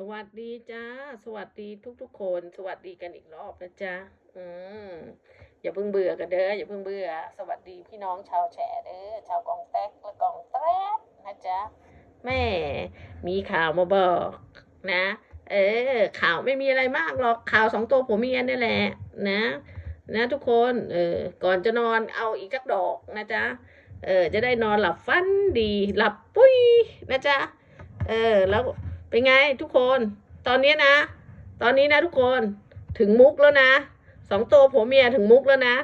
สวัสดีจ้า สวัสดีทุกๆคน สวัสดีกันอีกรอบนะจ๊ะอืมอย่าเพิ่งเบื่อกันเด้ออย่าเพิ่งเบื่อ สวัสดีพี่น้องชาวแฉเด้อชาวกองแตกและกองแตกนะจ๊ะแม่ มีข่าวมาบอกนะ เออ ข่าวไม่มีอะไรมากหรอกข่าวสองตัวผัวเมียนี่แหละนะ นะทุกคนเออก่อนจะนอนเอาอีกสักดอกนะจ๊ะเออ จะได้นอนหลับฟันดีหลับปุ้ยนะจ๊ะเออแล้ว เป็นไงทุกคน ตอนนี้นะ ตอนนี้นะทุกคนถึงมุกแล้วนะสองตัวผัวเมียถึงมุกแล้วนะ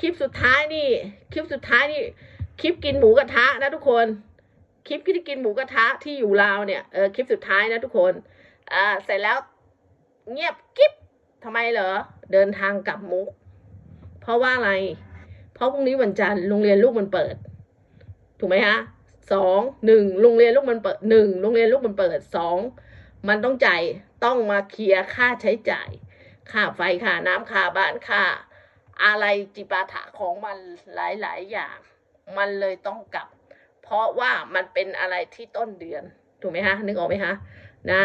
คลิปสุดท้ายนี่ คลิปสุดท้ายนี่ คลิปกินหมูกระทะนะทุกคน คลิปที่กินหมูกระทะที่อยู่ลาวเนี่ยเออคลิปสุดท้ายนะทุกคนอ่าเสร็จแล้ว เงียบกิ๊บทำไมเหรอเดินทางกลับมุก เพราะว่าอะไร เพราะพรุ่งนี้วันจันทร์โรงเรียนลูกมันเปิด ถูกไหมฮะ สองหนึ่งโรงเรียนลูกมันเปิดหนึ่งโรงเรียนลูกมันเปิดสองมันต้องจ่ายต้องมาเคลียร์ค่าใช้จ่าย ค่าไฟค่าน้ำค่าบ้านค่า อะไรจิปาถะของมันหลาย ๆ อย่าง มันเลยต้องกลับ เพราะว่ามันเป็นอะไรที่ต้นเดือน ถูกไหมฮะนึกออกไหมฮะนะ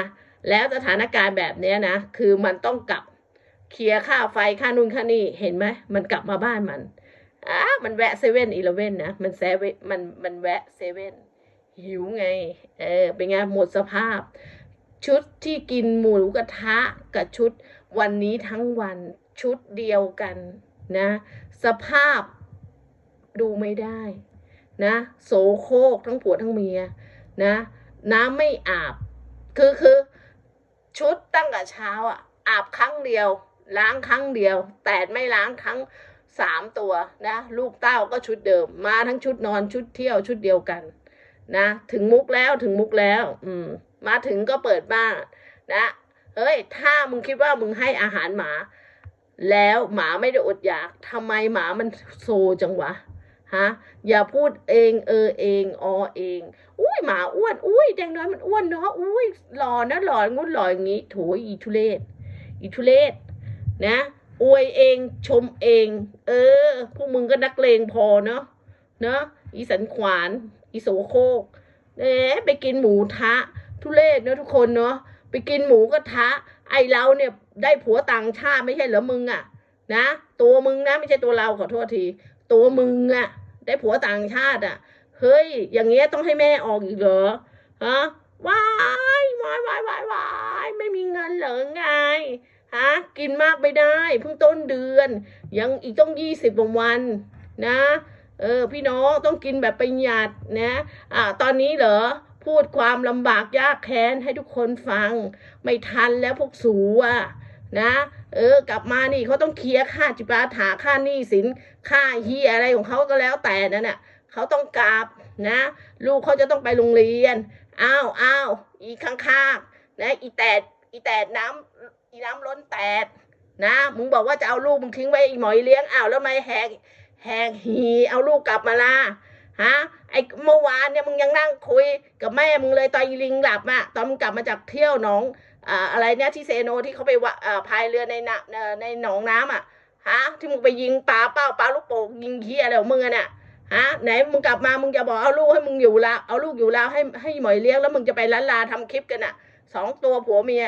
แล้วสถานการณ์แบบเนี้ยนะ คือมันต้องกลับเคลียร์ค่าไฟค่านู่นค่านี่เห็นไหมมันกลับมาบ้านมัน อะมันแวะเซเว่นอีเลเว่นนะ มันแซเวมันมันแวะเซเว่นหิวไง เออ เป็นไงหมดสภาพ ชุดที่กินหมูกระทะกับชุดวันนี้ทั้งวันชุดเดียวกันนะ สภาพดูไม่ได้นะ โสโครกทั้งผัวทั้งเมียนะ น้ำไม่อาบ คือคือชุดตั้งแต่เช้าอะอาบครั้งเดียว ล้างครั้งเดียว แต่ไม่ล้างครั้ง สามตัวนะ ลูกเต้าก็ชุดเดิม มาทั้งชุดนอนชุดเที่ยวชุดเดียวกัน นะ ถึงมุกแล้วถึงมุกแล้ว อืม มาถึงก็เปิดบ้านนะเฮ้ย ถ้ามึงคิดว่ามึงให้อาหารหมา แล้วหมาไม่ได้อดอยากทำไมหมามันโซจังวะฮะอย่าพูดเองเออเองออเอง อุ้ยหมาอ้วน อุ้ยแดงน้อยมันอ้วนเนาะอุ้ยหล่อนะหล่องุ่นหล่ออย่างงี้โถอีทุเลศอีทุเลศนะ อวยเองชมเอง เออพวกมึงก็นักเลงพอเนาะเนาะอีสันขวาน อีโสโคกเอ๊ไปกินหมูทะ ทุเรศเนอะทุกคนเนาะไปกินหมูกระทะ ไอเราเนี่ยได้ผัวต่างชาติไม่ใช่เหรอมึงอะนะตัวมึงนะไม่ใช่ตัวเราขอโทษที ตัวมึงอะได้ผัวต่างชาติอะเฮ้ย อย่างเงี้ยต้องให้แม่ออกอีกเหรอฮะวายวายวายวายวายไม่มีเงินเหรอไง ฮะกินมากไม่ได้เพิ่งต้นเดือน ยังอีกต้องยี่สิบวันนะเออพี่น้องต้องกินแบบประหยัดนะอ่าตอนนี้เหรอพูดความลำบากยากแค้นให้ทุกคนฟัง ไม่ทันแล้วพวกสูอะนะเออกลับมานี่เขาต้องเคลียร์ค่าจิปาถาค่าหนี้สินค่าเฮียอะไรของเขาก็แล้วแต่นั่นน่ะเขาต้องกลับนะ ลูกเขาจะต้องไปโรงเรียนอ้าวอ้าวอีข้างๆนะอีแตดอีแตดน้ำ น้ำล้นแตดนะ มึงบอกว่าจะเอาลูกมึงทิ้งไว้อีหมอยเลี้ยงอ้าวแล้วไม่แหกแหกหีเอาลูกกลับมาล่ะฮะไอ้เมื่อวานเนี่ยมึงยังนั่งคุยกับแม่มึงเลยตอนอีลิงหลับอะตอนมึงกลับมาจากเที่ยวหนองอ่าอะไรเนี่ยที่เซโนที่เขาไปวะอ่าพายเรือในน่ะเอ่อในหนองน้ำอะฮะที่มึงไปยิงปลาเป้าปลาลูกโป่งยิงเฮียอะไรของมึงอะเนี่ยฮะไหนมึงกลับมามึงจะบอกเอาลูกให้มึงอยู่ลาวเอาลูกอยู่แลาวให้ให้หมอยเลี้ยงแล้วมึงจะไปล้านลาทำคลิปกันอะสองตัวผัวเมีย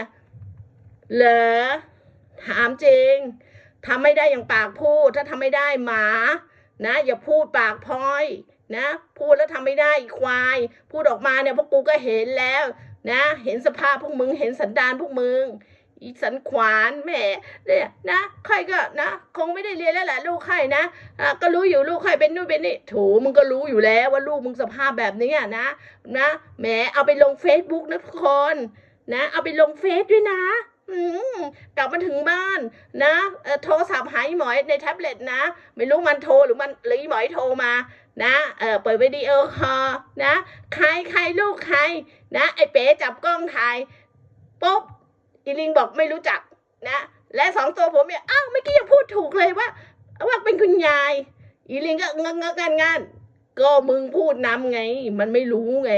เหรอถามจริงทำไม่ได้อย่างปากพูด ถ้าทำไม่ได้หมา นะ อย่าพูดปากพลอย นะ พูดแล้วทำไม่ได้ควาย พูดออกมาเนี่ยพวกกูก็เห็นแล้ว นะ เห็นสภาพพวกมึง เห็นสันดานพวกมึงอีสันขวานแม่เนี่ยนะใครก็นะคงไม่ได้เรียนแล้วแหละลูกใครนะอะก็รู้อยู่ลูกใครเป็นนู่นเป็นนี่โถูมึงก็รู้อยู่แล้วว่าลูกมึงสภาพแบบนี้อะนะนะแหมเอาไปลงเฟซบุ๊กนะทุกคนนะ เอาไปลงเฟซด้วยนะ กลับมาถึงบ้านนะโทรศัพท์หายหมอยในแท็บเล็ตนะ ไม่รู้มันโทรหรือมันหรือหมอยโทรมานะเออเปิดวิดีโอคอลนะใครใครลูกใครนะไอเป๋จับกล้องถ่ายปุ๊บอีลิงบอกไม่รู้จักนะ และสองตัวผมเนี่ยอ้าวเมื่อกี้ยังพูดถูกเลยว่าว่าเป็นคุณยาย อีลิงก็งงงงันงันก็มึงพูดนำไง มันไม่รู้ไง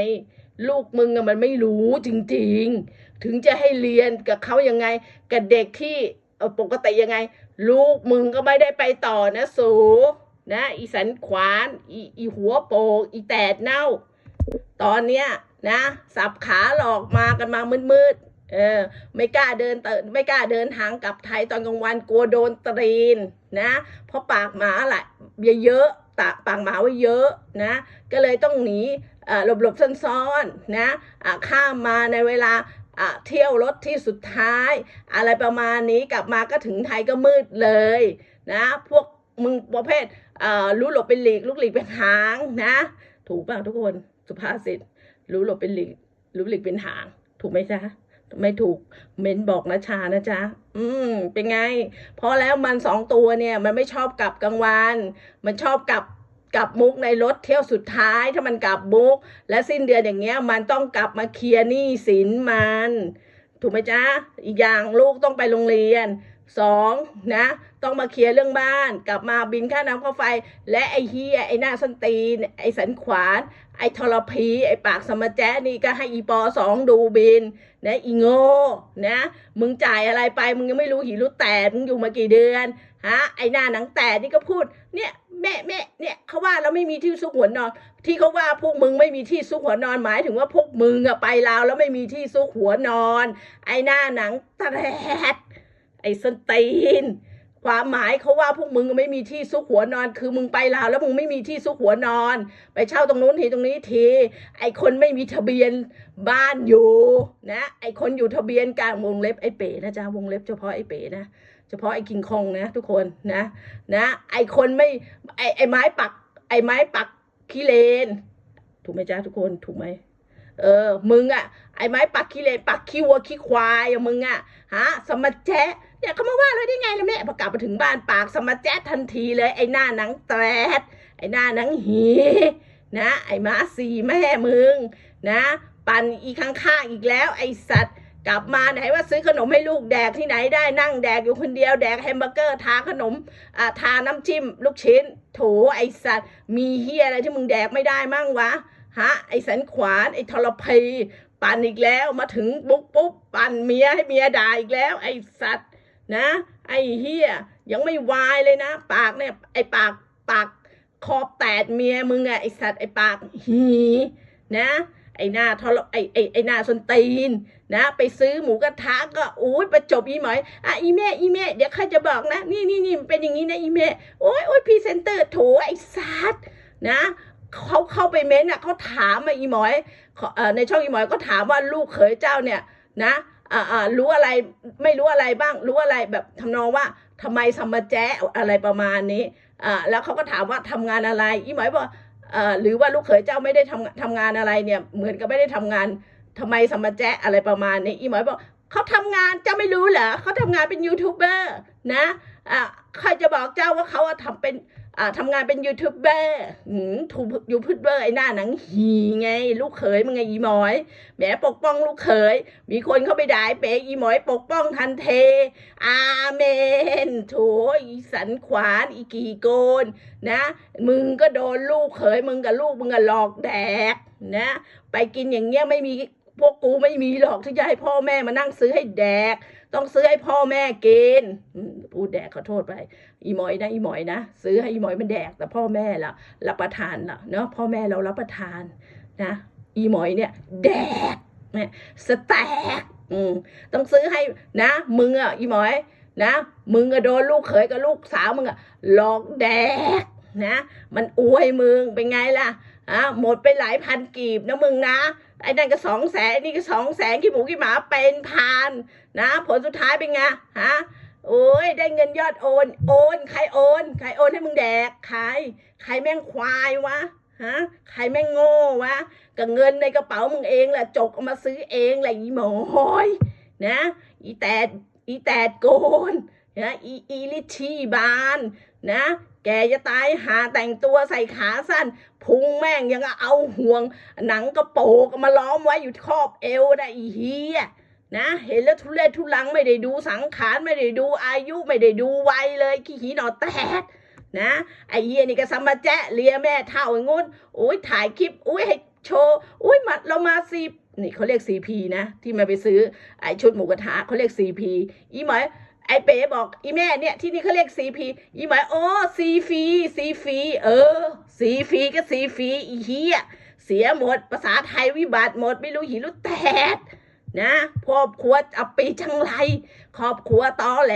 ลูกมึงอะมันไม่รู้จริง ๆ ถึงจะให้เรียนกับเขายังไง กับเด็กที่ปกติยังไง ลูกมึงก็ไม่ได้ไปต่อนะสูนะอีสันขวานอีอีหัวโปกอีแตดเน่า ตอนเนี้ยนะ สับขาหลอกมากันมามืดๆเออไม่กล้าเดินเตนไม่กล้าเดินทางกลับไทยตอนกลางวันกลัวโดนตรีนนะ เพราะปากหมาแหละเยอะๆตาปากหมาไว้เยอะนะ ก็เลยต้องหนีหลบๆซ่อนๆนะอ่าข้ามมาในเวลา เที่ยวรถที่สุดท้าย อะไรประมาณนี้กลับมาก็ถึงไทยก็มืดเลยนะพวกมึงประเภทอ่ารู้หลบเป็นหลีกลูกหลีกเป็นหางนะ ถูกป่ะทุกคนสุภาษิตรู้หลบเป็นหลีกรู้หลีกเป็นหาง ถูกไหมจ๊ะไม่ถูกเม้นบอกนะชานะจ๊ะ อืม เป็นไงพราะแล้วมันสองตัวเนี่ย มันไม่ชอบกลับกลางวัน มันชอบกลับ กลับมุกในรถเที่ยวสุดท้ายถ้ามันกลับมุก และสิ้นเดือนอย่างเงี้ย มันต้องกลับมาเคลียร์หนี้สินมัน ถูกไหมจ๊ะอีกอย่างลูกต้องไปโรงเรียนสองนะ ต้องมาเคลียร์เรื่องบ้าน กลับมาบินค่าน้ำค่าไฟ และไอ้เฮียไอ้หน้าส้นตีน ไอ้สันขวาน ไอ้ทรพี ไอ้ปากสมแจนี่ก็ให้อีปอสองดูบิน นะอีโง่นะ มึงจ่ายอะไรไป มึงยังไม่รู้หีรู้แตกมึงอยู่มากี่เดือนฮะไอ้หน้าหนังแตกนี่ก็พูดเนี่ย แม่แม่เนี่ยเขาว่าเราไม่มีที่ซุกหัวนอน ที่เขาว่าพวกมึงไม่มีที่ซุกหัวนอนหมายถึงว่าพวกมึงอะไปลาวแล้วไม่มีที่ซุกหัวนอน ไอ้หน้าหนังแตกไอ้สนตีน ความหมายเขาว่าพวกมึงไม่มีที่ซุกหัวนอน คือมึงไปลาวแล้วมึงไม่มีที่ซุกหัวนอน ไปเช่าตรงนู้นทีตรงนี้ที ไอคนไม่มีทะเบียนบ้านอยู่นะ ไอคนอยู่ทะเบียนกลางวงเล็บไอเป๋นะจ๊ะวงเล็บเฉพาะไอเป๋นะเฉพาะไอกิงคองนะ ทุกคนนะนะไอคนไม่ไอไอไม้ปัก ไอไม้ปักขี้เลน ถูกไหมจ๊ะทุกคนถูกไหมเออมึงอะไอไม้ปักขี้เลนปักขี้วัวขี้ควายอะมึงอะฮะสมมาแจ๊ะ เนี่ยเขามาว่าเราได้ไงล่ะแม่พอกลับมาถึงบ้านปากสมาแจ๊ทันทีเลย ไอ้หน้าหนังแตรดไอ้หน้าหนังหีนะ ไอ้ม้าสีแม่มึงนะ ปั่นอีข้างๆอีกแล้ว ไอ้สัตว์ กลับมาไหนว่าซื้อขนมให้ลูกแดกที่ไหนได้นั่งแดกอยู่คนเดียวแดกแฮมเบอร์เกอร์ทาขนมอ่าทาน้ำจิ้ม ลูกชิ้น โถไอสัตว์ มีเฮียอะไรที่มึงแดกไม่ได้มั่งวะฮะไอสันขวานไอทรพีปั่นอีกแล้วมาถึงปุ๊บปุ๊บปั่นเมียให้เมียด่าอีกแล้ว ไอสัตว์ นะ ไอเฮียยังไม่วายเลยนะ ปากเนี่ยไอปากปากคอแตดเมียมึงอะไอสัตว์ไอปากหีนะ ไอหน้าทรไอไอไอหน้าส้นตีนนะ ไปซื้อหมูกระทะก็อู้ยประจบอีหมอยอะอีแม่อีแม่เดี๋ยวข้าจะบอกนะ นี่นี่นี่มันเป็นอย่างนี้นะอีแม่โอ้ยโอ้ยพรีเซนเตอร์โถไอ้สัตว์นะเขาเข้าไปเม้นอะเขาถามมาอีหมอยในช่องอีหมอยก็ถามว่าลูกเขยเจ้าเนี่ยนะ รู้อะไรไม่รู้อะไรบ้าง รู้อะไรแบบทำนองว่าทำไมสมมาแจ๊อะไรประมาณนี้อ่าแล้วเขาก็ถามว่าทำงานอะไรอีหมอยบอกเอ่อหรือว่าลูกเขยเจ้าไม่ได้ทำทำงานอะไรเนี่ย เหมือนกับไม่ได้ทำงานทำไมสมมาแจ๊อะไรประมาณนี้อีหมอยบอกเขาทำงานเจ้าไม่รู้เหรอเขาทำงานเป็นยูทูบเบอร์นะอ่าใครจะบอกเจ้าว่าเขาอะทำเป็น อ่าทำงานเป็นยูทูบเบอร์หืมถูยูทูบเบอร์ไอ้หน้าหนังหีไง ลูกเขยมึงไงอีหมอยแหมปกป้องลูกเขย มีคนเข้าไปด่าเป๋อีหมอย ปกป้องทันเท อาเมนโถอีสันขวานอีกีโกนนะ มึงก็โดนลูกเขยมึงกับลูกมึงก็หลอกแดกนะ ไปกินอย่างเงี้ยไม่มีพวกกูไม่มีหรอกที่จะให้พ่อแม่มานั่งซื้อให้แดก ต้องซื้อให้พ่อแม่กินอืมพูดแดกขอโทษไป อีหมอยนะอีหมอยนะซื้อให้อีหมอยมันแดกแต่พ่อแม่ละรับประทานละเนาะพ่อแม่เรารับประทานนะอีหมอยเนี่ยแดกเนี่ยสแตกอืมต้องซื้อให้นะ มึงอะอีหมอยนะ มึงก็โดนลูกเขยกับลูกสาวมึงอะหลอกแดกนะ มันอวยมึงเป็นไงล่ะ อะหมดไปหลายพันกีบนะมึงนะไอ้นั่นก็สองแสนนี่ก็สองแสนขี้หมูขี้หมาเป็นพันนะ ผลสุดท้ายเป็นไงฮะโอ้ยได้เงินยอดโอนโอนใครโอนใครโอนให้มึงแดกใครใครแม่งควายวะฮะใครแม่งโง่วะกับเงินในกระเป๋ามึงเองแหละจกเอามาซื้อเองแหละอีหมอยนะอีแตดอีแตดโกนนะอีอีลิชีบานนะ แกจะตายหาแต่งตัวใส่ขาสั้น พุงแม่งยังเอาห่วง หนังกระโปรงมาล้อมไว้อยู่ครอบเอวนะอีเฮียนะเห็นแล้วทุเรศทุลังไม่ได้ดูสังขารไม่ได้ดูอายุไม่ได้ดูวัยเลยขี้หีหนอแตดนะไอเฮียนี่ก็สมมาแจ๊ะเลียแม่เท่าองุ้นโอ้ยถ่ายคลิปอุ้ยให้โชว์อุ้ยมาเรามาซีนี่เขาเรียกซีพีนะ ที่มาไปซื้อไอชุดหมูกระทะเขาเรียกซีพีอีหมอย ไอเป๋บอกอีแม่เนี่ยที่นี่เขาเรียกซีพีอีหมายโอ้ซีฟีซีฟีเออซีฟีก็ซีฟีอีเฮียเสียหมด ภาษาไทยวิบัติหมด ไม่รู้หิรู้แตดนะครอบครัวอับปีจังไรครอบครัวตอแหล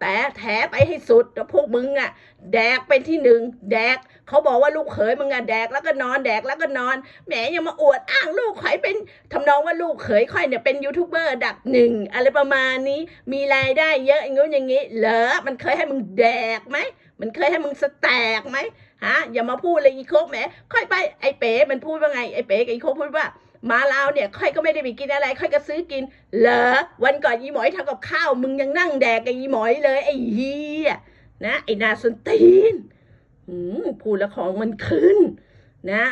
แต่แถไปให้สุดแล้วพวกมึงอะ แดกเป็นที่หนึ่งแดกเขาบอกว่าลูกเขยมึงอะแดกแล้วก็นอนแดกแล้วก็นอนแหมยังมาอวดอ้างลูกเขยเป็นทำนองว่าลูกเขยค่อยเนี่ยเป็นยูทูบเบอร์ดับหนึ่งอะไรประมาณนี้มีรายได้เยอะอย่างงู้นอย่างงี้เหรอมันเคยให้มึงแดกไหมมันเคยให้มึงสแตกไหมฮะอย่ามาพูดเลยอีโคกแหมค่อยไปไอ้เป๋มันพูดว่าไงไอ้เป๋กับอีโคกพูดว่า มาลาวเนี่ยค่อยก็ไม่ได้ไปกินอะไร ค่อยก็ซื้อกิน เหรอวันก่อนอีหมอยทำกับข้าว มึงยังนั่งแดกกับอีหมอยเลย ไอ้เฮียนะไอ้นาสนตีนหืมพูดแล้วของมันขึ้น นะ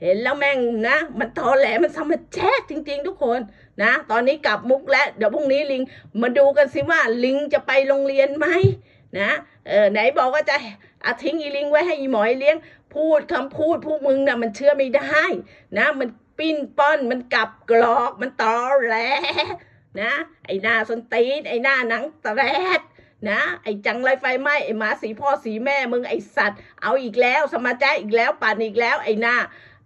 เห็นแล้วแม่งนะ มันตอแหลมันสมัแจ๊กจริง ๆ ทุกคนนะ ตอนนี้กลับมุกแล้ว เดี๋ยวพรุ่งนี้ลิง มาดูกันสิว่าลิงจะไปโรงเรียนไหมนะเออไหนบอกว่าจะอาทิ้งอีลิงไว้ให้อีหมอยเลี้ยง พูดคำพูดพวกมึงนะ่ะมันเชื่อไม่ได้ นะ มัน ปิ้นป้อนมันกลับกรอกมันตอแหลนะ ไอ้หน้าสนตีนไอ้หน้าหนังแตรดนะไอ้จังไรไฟไหม้ไอ้หมาสีพ่อสีแม่มึงไอ้สัตว์ เอาอีกแล้วสมาแจ้อีกแล้วปั่นอีกแล้ว ไอ้หน้า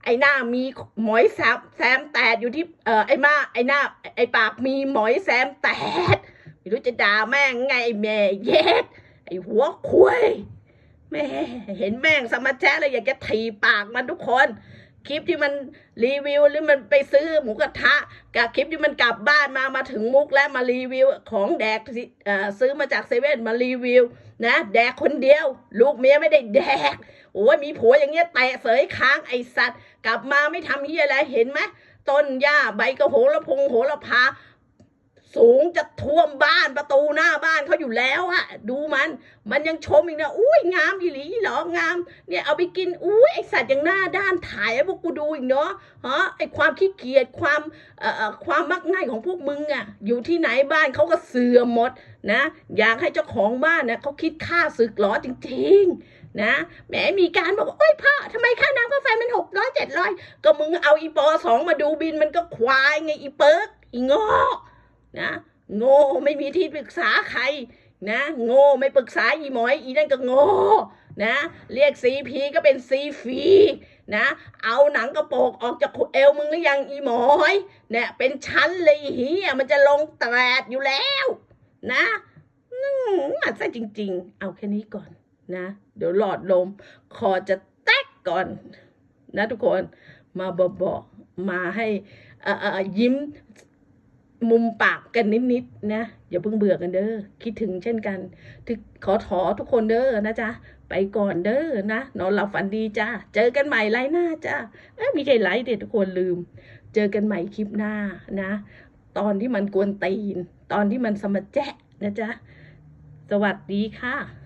ไอ้หน้ามีหมอยแซมแซมแตดอยู่ที่เออไอ้มาไอ้หน้า ไอ้ปากมีหมอยแซมแตดไม่รู้จะด่าแม่งไงไอแม่เย็ดไอ้หัวคุยแม่เห็นแม่งสมาแจ้แล้วอยากจะถีบปากมันทุกคน คลิปที่มันรีวิวหรือมันไปซื้อหมูกระทะ กับคลิปที่มันกลับบ้านมามาถึงมุกแล้วมารีวิวของแดกซื้อมาจากเซเว่นมารีวิว นะ แดกคนเดียว ลูกเมียไม่ได้แดกโอ้ยมีผัวอย่างเงี้ยแตะเสยค้างไอสัตว์ กลับมาไม่ทำเฮียอะไรเห็นไหมต้นหญ้าใบกระโหระพงโหระพา สูงจะท่วมบ้านประตูหน้าบ้านเขาอยู่แล้วอะดูมัน มันยังชมอีกนะอุ้ยงามอีหลีหรองาม เนี่ยเอาไปกินอุ้ยไอสัตว์อย่างหน้าด้านถ่ายให้พวกกูดูอีกเนาะฮะไอความขี้เกียจความเอ่อความมักง่ายของพวกมึงอะอยู่ที่ไหนบ้านเขาก็เสื่อมหมดนะ อยากให้เจ้าของบ้านเนี่ยเขาคิดค่าศึกหรอจริงๆนะแหมมีการบอกว่าโอ้ยพ่อทำไมค่าน้ำค่าไฟมันหกร้อยเจ็ดร้อยก็มึงเอาอีปอสองมาดูบินมันก็ควายไงอีเปิร์กอีงอ นะโง่ไม่มีที่ปรึกษาใครนะโง่ไม่ปรึกษาอีหมอยอีนั่นก็โง่นะเรียกซีพีก็เป็นซีฟีนะเอาหนังกระโปรงออกจากเอวมึงหรือยังอีหมอยเนี่ยเป็นชั้นเลยเฮียมันจะลงแตรดอยู่แล้วนะอืมมันซะจริง ๆ เอาแค่นี้ก่อนนะ เดี๋ยวหลอดลม คอจะแตกก่อน นะทุกคนมาบอกมาให้อ่อเอ่อยิ้ม มุมปากกันนิดๆนะอย่าเพิ่งเบื่อกันเด้อคิดถึงเช่นกันขอถอทุกคนเด้อนะจ๊ะไปก่อนเด้อนะนอนหลับฝันดีจ้าเจอกันใหม่ไลฟ์หน้าจ้าเอ้ยมีใครไลฟ์เด็ดทุกคนลืม เจอกันใหม่คลิปหน้านะ ตอนที่มันกวนตีน ตอนที่มันสมะแจ๊ะนะจ๊ะสวัสดีค่ะ